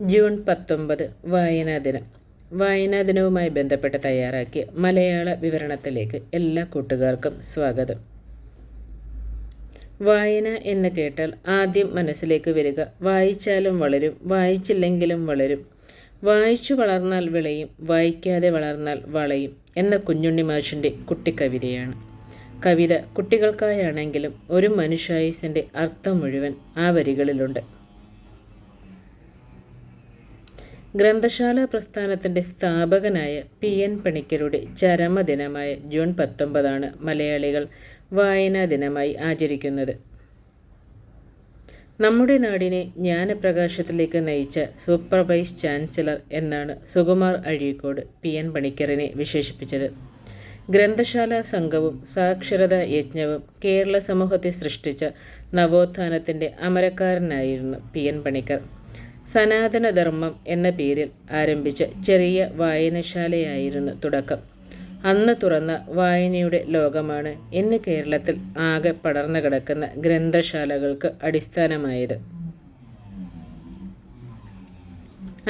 June പത്തൊമ്പത് വായനാ ദിനം. വായനാ ദിനവുമായി ബന്ധപ്പെട്ട് തയ്യാറാക്കിയ മലയാള വിവരണത്തിലേക്ക് എല്ലാ കൂട്ടുകാർക്കും സ്വാഗതം. വായന എന്ന് കേട്ടാൽ ആദ്യം മനസ്സിലേക്ക് വരിക. വായിച്ചാലും വളരും വായിച്ചില്ലെങ്കിലും വളരും. വായിച്ചു വളർന്നാൽ വിളയും വായിക്കാതെ വളർന്നാൽ വളയും എന്ന കുഞ്ഞുണ്ണി മാഷിന്റെ കുട്ടിക്കവിതയാണ്. കവിത കുട്ടികൾക്കായാണെങ്കിലും ഒരു മനുഷ്യായുസിന്റെ അർത്ഥം മുഴുവൻ ആ വരികളിലുണ്ട്. ഗ്രന്ഥശാല പ്രസ്ഥാനത്തിന്റെ സ്ഥാപകനായ പി എൻ പണിക്കരുടെ ചരമദിനമായ ജൂൺ പത്തൊമ്പതാണ് മലയാളികൾ വായനാ ദിനമായി ആചരിക്കുന്നത്. നമ്മുടെ നാടിനെ ജ്ഞാനപ്രകാശത്തിലേക്ക് നയിച്ച സൂപ്പർ വൈസ് ചാൻസലർ എന്നാണ് സുകുമാർ അഴീക്കോട് പി എൻ പണിക്കറിനെ വിശേഷിപ്പിച്ചത്. ഗ്രന്ഥശാല സംഘവും സാക്ഷരതാ യജ്ഞവും കേരള സമൂഹത്തെ സൃഷ്ടിച്ച നവോത്ഥാനത്തിന്റെ അമരക്കാരനായിരുന്നു പി എൻ പണിക്കർ. സനാതനധർമ്മം എന്ന പേരിൽ ആരംഭിച്ച ചെറിയ വായനശാലയായിരുന്നു തുടക്കം. അന്ന് തുറന്ന വായനയുടെ ലോകമാണ് ഇന്ന് കേരളത്തിൽ ആകെ പടർന്നു കിടക്കുന്ന ഗ്രന്ഥശാലകൾക്ക് അടിസ്ഥാനമായത്.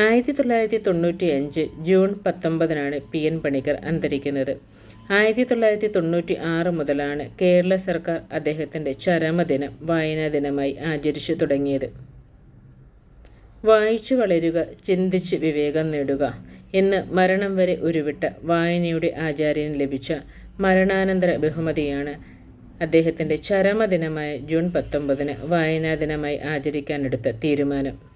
ആയിരത്തി തൊള്ളായിരത്തി തൊണ്ണൂറ്റി അഞ്ച് ജൂൺ പത്തൊമ്പതിനാണ് പി എൻ പണിക്കർ അന്തരിക്കുന്നത്. ആയിരത്തി തൊള്ളായിരത്തി തൊണ്ണൂറ്റി ആറ് മുതലാണ് കേരള സർക്കാർ അദ്ദേഹത്തിന്റെ ചരമദിനം വായനാ ദിനമായി ആചരിച്ചു തുടങ്ങിയത്. വായിച്ചു വളരുക ചിന്തിച്ച് വിവേകം നേടുക. എന്ന് മരണം വരെ ഉരുവിട്ട വായനയുടെ ആചാര്യന് ലഭിച്ച മരണാനന്തര ബഹുമതിയാണ് അദ്ദേഹത്തിന്റെ ചരമദിനമായ ജൂൺ പത്തൊമ്പതിന് വായനാ ദിനമായി ആചരിക്കാനെടുത്ത തീരുമാനം.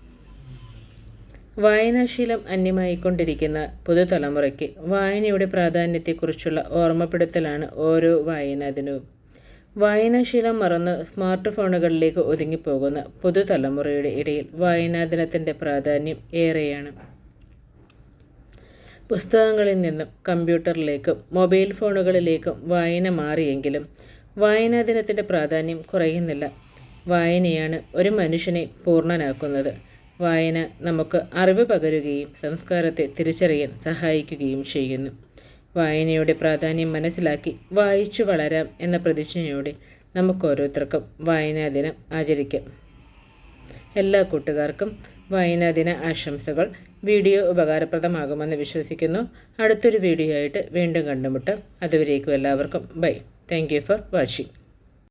വായനാശീലം അന്യമായിക്കൊണ്ടിരിക്കുന്ന പുതുതലമുറയ്ക്ക് വായനയുടെ പ്രാധാന്യത്തെക്കുറിച്ചുള്ള ഓർമ്മപ്പെടുത്തലാണ് ഓരോ വായനാ ദിനവും വായനാശീലം മറന്ന് സ്മാർട്ട് ഫോണുകളിലേക്ക് ഒതുങ്ങിപ്പോകുന്ന പുതുതലമുറയുടെ ഇടയിൽ വായനാ ദിനത്തിന്റെ പ്രാധാന്യം ഏറെയാണ്. പുസ്തകങ്ങളിൽ നിന്നും കമ്പ്യൂട്ടറിലേക്കും മൊബൈൽ ഫോണുകളിലേക്കും വായന മാറിയെങ്കിലും വായനാ ദിനത്തിന്റെ പ്രാധാന്യം കുറയുന്നില്ല. വായനയാണ് ഒരു മനുഷ്യനെ പൂർണനാക്കുന്നത്. വായന നമുക്ക് അറിവ് പകരുകയും സംസ്കാരത്തെ തിരിച്ചറിയാൻ സഹായിക്കുകയും ചെയ്യുന്നു. വായനയുടെ പ്രാധാന്യം മനസ്സിലാക്കി വായിച്ചു വളരാം എന്ന പ്രതിജ്ഞയോടെ നമുക്ക് ഓരോരുത്തർക്കും വായനാ ദിനം ആചരിക്കാം. എല്ലാ കൂട്ടുകാർക്കും വായനാ ദിന ആശംസകൾ. വീഡിയോ ഉപകാരപ്രദമാകുമെന്ന് വിശ്വസിക്കുന്നു. അടുത്തൊരു വീഡിയോ ആയിട്ട് വീണ്ടും കണ്ടുമുട്ടാം. അതുവരേക്കും എല്ലാവർക്കും ബൈ. Thank for watching.